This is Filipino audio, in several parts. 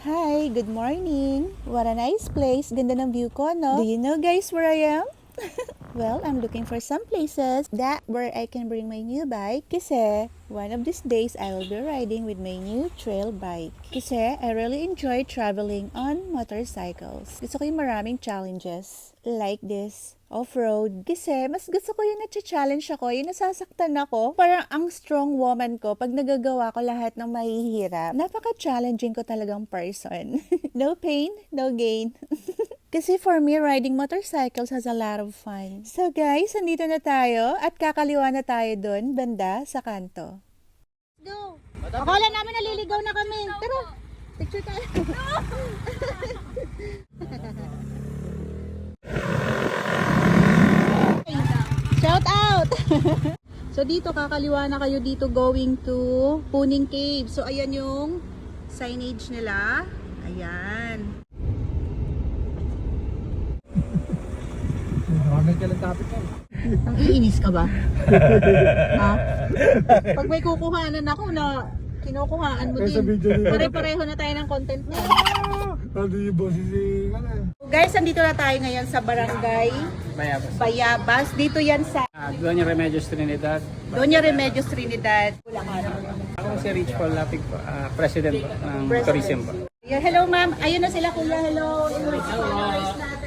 Hi, good morning. What a nice place. Ganda ng view ko, no? Do you know guys where I am? well, I'm looking for some places that where I can bring my new bike kasi one of these days I will be riding with my new trail bike. Kasi I really enjoy traveling on motorcycles. Gusto ko yung maraming challenges like this off-road. Kasi mas gusto ko yung na-challenge ako, yung nasasaktan ako. Parang ang strong woman ko pag nagagawa ko lahat ng mahihirap. Napaka-challenging ko talagang person. no pain, no gain. Kasi for me, riding motorcycles has a lot of fun. So guys, andito na tayo at kakaliwa na tayo doon, banda sa kanto. Go! Akala namin naliligaw na kami. Pero, picture tayo. Shout out! so dito kakaliwa na kayo dito going to Puning Cave. So ayan yung signage nila. Ayan. Marami ka lang topic yan. Ang iinis ka ba? ha? Pag may kukuhanan ako na kinukuhaan mo din. Pare-pareho na tayo ng content na. Ano yung boses si... Ano eh? Guys, andito na tayo ngayon sa barangay Bayabas. Bayabas. Dito yan sa Ah, Doña Remedios Trinidad. Doña Remedios Trinidad. Ako si Rich Paul Lapig po, ah, President ng President. Tourism po. Yeah, hello ma'am. Ayun na sila kuya. Hello. Hello. natin.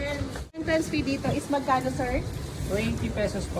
Entrance fee dito is magkano sir? 20 pesos po.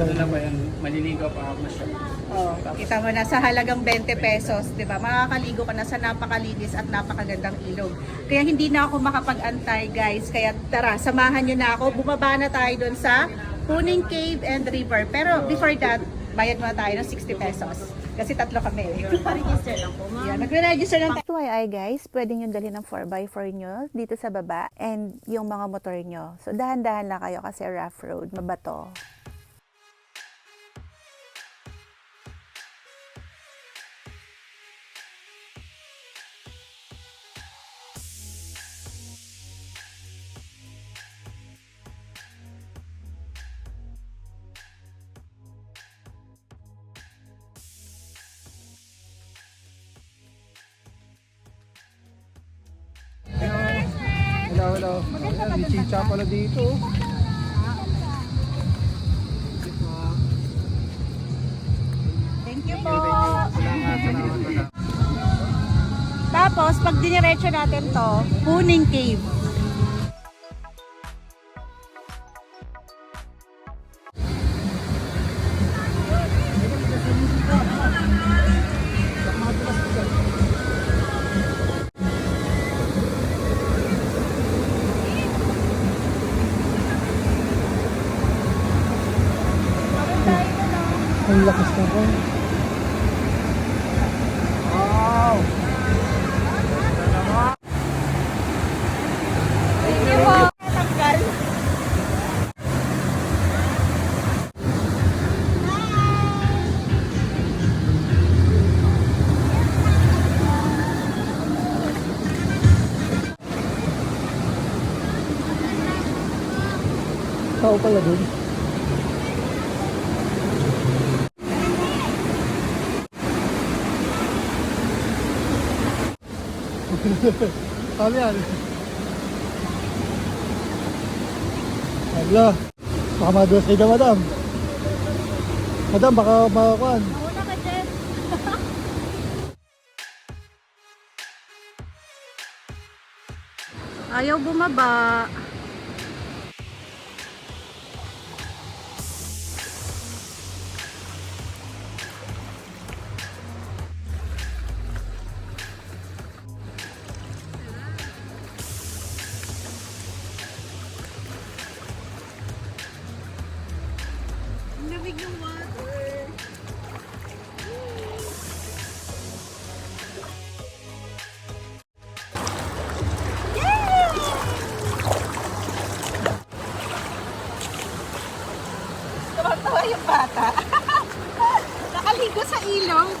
Dalo lang ba yun? Maliligaw pa ako siya. Oh, kita mo na sa halagang 20 pesos, 'di ba? Makakaligo ka na sa napakalinis at napakagandang ilog. Kaya hindi na ako makapag-antay, guys. Kaya tara, samahan niyo na ako. Bumaba na tayo doon sa Puning Cave and River. Pero before that, bayad muna tayo ng 60 pesos. Kasi tatlo kami. Nag-register lang po, ma'am. Yeah, nagre-register lang tayo. FYI guys, pwede nyo dalhin ng 4x4 nyo dito sa baba and yung mga motor nyo. So dahan-dahan lang kayo kasi rough road, mabato. Hello, hello. Ayan, may chicha pala dito. Thank you po. Tapos, pag diniretso natin to, Puning Cave. Ang lakas na ko. Wow! Thank you po. Tanggal. Tao pala dun. Ano yan? Hala. Baka madulas kayo madam. Madam, baka makakuan. Mauna. Ayaw bumaba. Ang lamig ng water. Tawa yung bata. Nakaligo sa ilong.